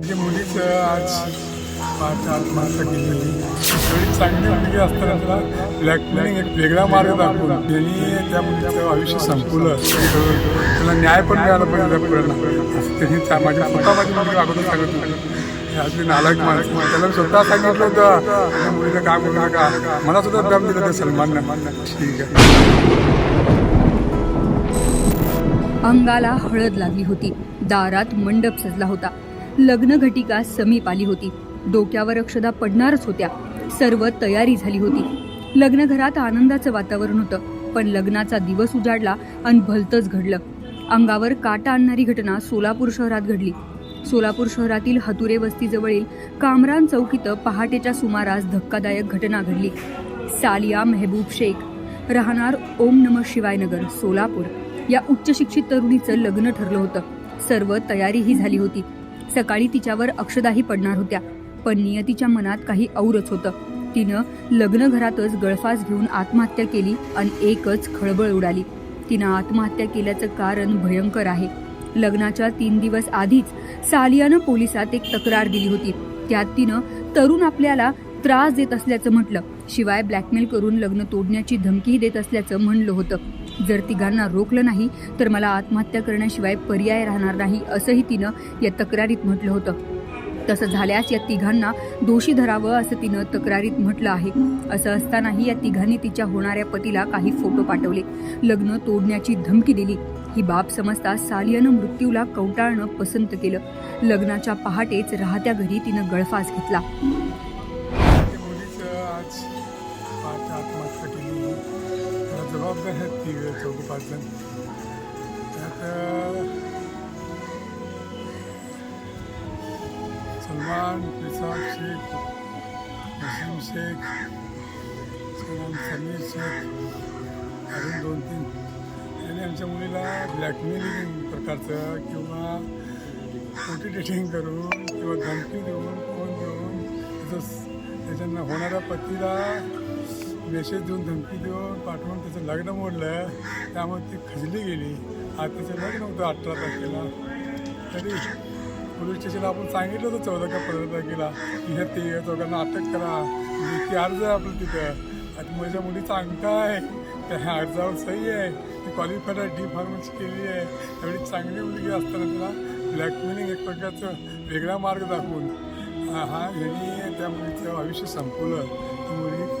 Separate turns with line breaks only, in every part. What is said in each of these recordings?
म्हणजे मुलीच आज पाच आत्महत्या केलेली एवढी चांगली मुलगी असताना त्याला ब्लॅकमेलिंग एक वेगळा मार्ग दाखवून त्यांनी त्या मुलीचं आयुष्य संपवलं. त्याला न्याय पण मिळाला पाहिजे त्या पुढे असं त्यांनी त्या- माझ्या स्वतः माझी मुलगी अगोदर सांगत होती. हे असली नालायक माणसं. त्याला स्वतः सांगितलं होतं त्या मुलीला काम करू नका. मला सुद्धा दम दिलं त्या सलमाननं. ठीक आहे.
अंगाला हळद लागली होती. दारात मंडप सजला होता. लग्न घटिका समीप आली होती. डोक्यावर अक्षदा पडणारच होत्या. सर्व तयारी झाली होती. लग्न घरात आनंदाचं वातावरण होतं पण लग्नाचा दिवस उजाडला आणि भलतंच घडलं. अंगावर काटा आणणारी घटना सोलापूर शहरात घडली. सोलापूर शहरातील हतुरे वस्तीजवळील कामरान चौकीत पहाटेच्या सुमारास धक्कादायक घटना घडली. सालिया मेहबूब शेख राहणार ओम नम शिवायनगर सोलापूर. या उच्च शिक्षित तरुणीचं लग्न ठरलं होतं. सर्व तयारीही झाली होती. सकाळी तिच्यावर अक्षदाही पडणार होत्या. पण नियतीच्या मनात काही औरच होतं. तिनं लग्न घरातच गळफास घेऊन आत्महत्या केली आणि एकच खळबळ उडाली. तिनं आत्महत्या केल्याचं कारण भयंकर आहे. लग्नाच्या तीन दिवस आधीच सालियानं पोलिसात एक तक्रार दिली होती. त्यात तिनं तरुण आपल्याला त्रास देत असल्याचं म्हटलं. शिवाय ब्लॅकमेल करून लग्न तोडण्याची धमकीही देत असल्याचं म्हणलं होतं. जर तिघांना रोखलं नाही तर मला आत्महत्या करण्याशिवाय पर्याय राहणार नाही असंही तिनं या तक्रारीत म्हटलं होतं. तसं झाल्यास या तिघांना दोषी धरावं असं तिनं तक्रारीत म्हटलं आहे. असं असतानाही या तिघांनी तिच्या होणाऱ्या पतीला काही फोटो पाठवले. लग्न तोडण्याची धमकी दिली. ही बाब समजता सालियानं मृत्यूला कवटाळणं पसंत केलं. लग्नाच्या पहाटेच राहत्या घरी तिनं गळफास घेतला.
जबाबदार आहेत ती चौघ पाच जण त्यात सलमान पिसाब शेख वसीम शेख सलमान समीर शेख अजून दोन तीन यांनी आमच्या मुलीला ब्लॅकमेलिंग प्रकारचं किंवा खोटी डेटिंग करून किंवा धमकी देऊन फोन देऊन तसंच त्याच्या होणाऱ्या पतीला मेसेज देऊन धमकी देऊन पाठवून त्याचं लग्न मोडलं त्यामुळे ती खजली गेली. आज लग्न होतं अठरा तारखेला. तरी पोलीस स्टेशनला आपण सांगितलं होतं चौदा का पंधरा तारखेला की ह्या ते चौघांना अटक करा. म्हणजे ती अर्ज आहे आपलं तिथं. आता माझ्या मुली अंक आहे त्या ह्या अर्जावर सही आहे. ती क्वालिफाईड आहे डी फार्मसी केली आहे. त्यावेळी चांगली मुलगी असताना तिला ब्लॅकमेलिंग एक प्रकारचं वेगळा मार्ग दाखवून हा ह्यांनी त्या मुलीचं आयुष्य संपवलं. ती मुलगी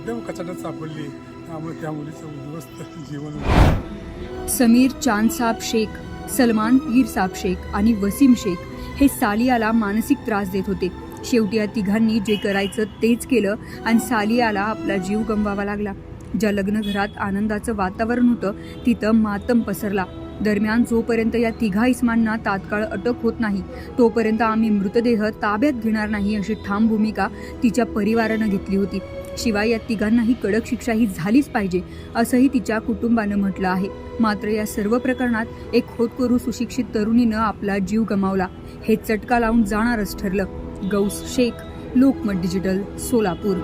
एकदम कचाट्यात सापडली? त्यामुळे त्या मुलीचं उद्ध्वस्त जीवन
समीर चांदसाब शेख सलमान पीर साब शेख आणि वसीम शेख हे सालियाला मानसिक त्रास देत होते. शेवटी या तिघांनी जे करायचं तेच केलं आणि सालियाला आपला जीव गमवावा लागला. ज्या लग्नघरात आनंदाचं वातावरण होतं तिथं मातम पसरला. दरम्यान जोपर्यंत या तिघा इस्मांना तात्काळ अटक होत नाही तोपर्यंत आम्ही मृतदेह ताब्यात घेणार नाही अशी ठाम भूमिका तिच्या परिवारानं घेतली होती. शिवाय या तिघांनाही कडक शिक्षा ही झालीच पाहिजे असंही तिच्या कुटुंबानं म्हटलं आहे. मात्र या सर्व प्रकरणात एक खोतकरू सुशिक्षित तरुणीनं आपला जीव गमावला. हे चटका लावून जाणारच ठरलं. गौस शेख लोकमत डिजिटल सोलापूर.